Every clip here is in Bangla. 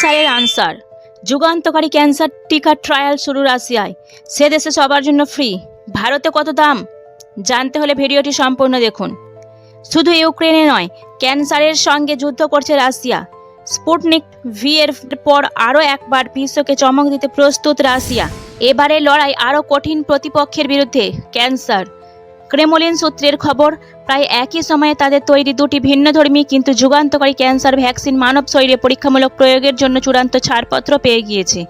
ক্যান্সারের আনসার। যুগান্তকারী ক্যান্সার টিকা ট্রায়াল শুরু রাশিয়ায় সে দেশে সবার জন্য ফ্রি। ভারতে কত দাম? জানতে হলে ভিডিওটি সম্পূর্ণ দেখুন। শুধু ইউক্রেনে নয়, ক্যান্সারের সঙ্গে যুদ্ধ করছে রাশিয়া। স্পুটনিক ভি এর পর আরও একবার বিশ্বকে চমক দিতে প্রস্তুত রাশিয়া। এবারে লড়াই আরও কঠিন প্রতিপক্ষের বিরুদ্ধে ক্যান্সার। ক্রেমলিন সূত্রের খবর, প্রায় একই সময়ে তাদের তৈরি দুটি ভিন্নধর্মী কিন্তু যুগান্তকারী ক্যান্সার ভ্যাকসিন মানব শরীরে পরীক্ষামূলক প্রয়োগের জন্য চূড়ান্ত ছাড়পত্র পেয়ে গিয়েছে।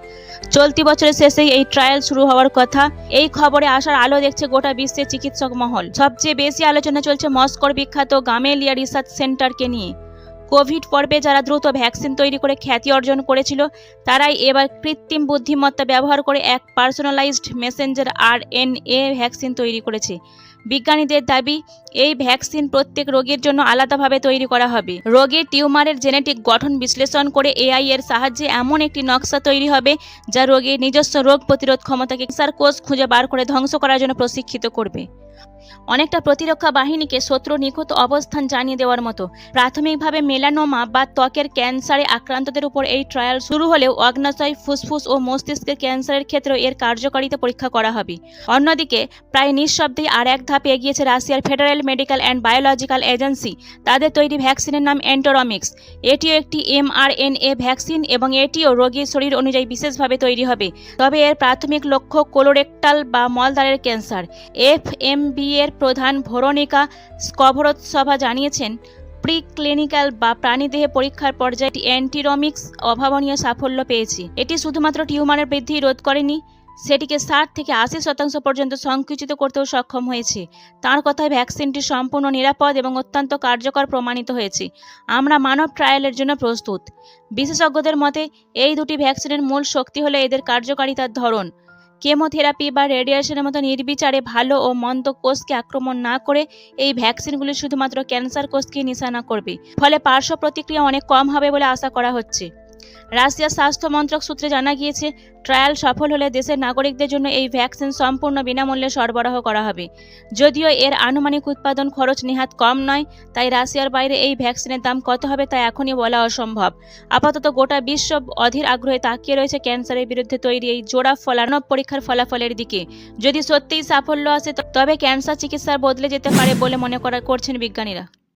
চলতি বছরের শেষেই এই ট্রায়াল শুরু হওয়ার কথা, এই খবরে আসার আলো দেখছে গোটা বিশ্বের চিকিৎসক মহল। সবচেয়ে বেশি আলোচনা চলছে মস্কোর বিখ্যাত গামেলিয়া রিসার্চ সেন্টারকে নিয়ে। কোভিড পর্বে যারা দ্রুত ভ্যাকসিন তৈরি করে খ্যাতি অর্জন করেছিল, তারাই এবার কৃত্রিম বুদ্ধিমত্তা ব্যবহার করে এক personalised messenger R N A vaccine তৈরি করেছে। বিজ্ঞানীদের দাবি, এই ভ্যাকসিন প্রত্যেক রোগীর জন্য আলাদাভাবে তৈরি করা হবে। রোগীর টিউমারের জেনেটিক গঠন বিশ্লেষণ করে এআই এর সাহায্যে এমন একটি নকশা তৈরি হবে, যা রোগীর নিজস্ব রোগ প্রতিরোধ ক্ষমতাকে ক্যান্সার কোষ খুঁজে বার করে ধ্বংস করার জন্য প্রশিক্ষিত করবে। অনেকটা প্রতিরক্ষা বাহিনীকে শত্রু নিখুঁত অবস্থান জানিয়ে দেওয়ার মতো। প্রাথমিকভাবে মেলানোমা বা ত্বকের ক্যান্সারে আক্রান্তদের উপর এই ট্রায়াল শুরু হলেও অগ্নাশয়, ফুসফুস ও মস্তিষ্কের ক্যান্সারের ক্ষেত্রেও এর কার্যকারিতা পরীক্ষা করা হবে। অন্যদিকে, প্রায় নিঃশব্দেই আর এক ধাপ এগিয়েছে রাশিয়ার federal medical and biological agency. তাদের তৈরি ভ্যাকসিনের নাম এন্টোরমিক্স এটিও একটি এমআরএনএ ভ্যাকসিন এবং এটিও রোগীর শরীর অনুযায়ী বিশেষভাবে তৈরি হবে। তবে এর প্রাথমিক লক্ষ্য কোলোরেক্টাল বা মলদ্বারের ক্যান্সার। এফ এর প্রধান ভরণিকা স্কভরোৎসভা জানিয়েছেন প্রি ক্লিনিক্যাল বা প্রাণীদেহে পরীক্ষার পর্যায়ে অ্যান্টিরমিক্স অভাবনীয় সাফল্য পেয়েছে। এটি শুধুমাত্র টিউমারের বৃদ্ধি রোধ করেনি সেটিকে ষাট থেকে আশি শতাংশ পর্যন্ত সংকুচিত করতেও সক্ষম হয়েছে। তার কথায় ভ্যাকসিনটি সম্পূর্ণ নিরাপদ এবং অত্যন্ত কার্যকর প্রমাণিত হয়েছে। আমরা মানব ট্রায়ালের জন্য প্রস্তুত। বিশেষজ্ঞদের মতে, এই দুটি ভ্যাকসিনের মূল শক্তি হলো এদের কার্যকারিতার ধরন। কেমোথেরাপি বা রেডিয়েশনের মতো নির্বিচারে ভালো ও মন্দ কোষকে আক্রমণ না করে এই ভ্যাকসিনগুলি শুধুমাত্র ক্যান্সার কোষকে নিশানা করবে। ফলে পার্শ্ব প্রতিক্রিয়া অনেক কম হবে বলে আশা করা হচ্ছে। রাশিয়ার স্বাস্থ্য মন্ত্রক সূত্রে জানা গিয়েছে, ট্রায়াল সফল হলে দেশের নাগরিকদের জন্য এই ভ্যাকসিন সম্পূর্ণ বিনামূল্যে সরবরাহ করা হবে। যদিও এর আনুমানিক উৎপাদন খরচ নেহাত কম নয়, তাই রাশিয়ার বাইরে এই ভ্যাকসিনের দাম কত হবে তা এখনই বলা অসম্ভব। আপাতত গোটা বিশ্ব অধীর আগ্রহে তাকিয়ে রয়েছে ক্যান্সারের বিরুদ্ধে তৈরি এই জোড়া ফলানব পরীক্ষার ফলাফলের দিকে। যদি সত্যিই সাফল্য আসে, তবে ক্যান্সার চিকিৎসার বদলে যেতে পারে বলে মনে করা করছেন বিজ্ঞানীরা।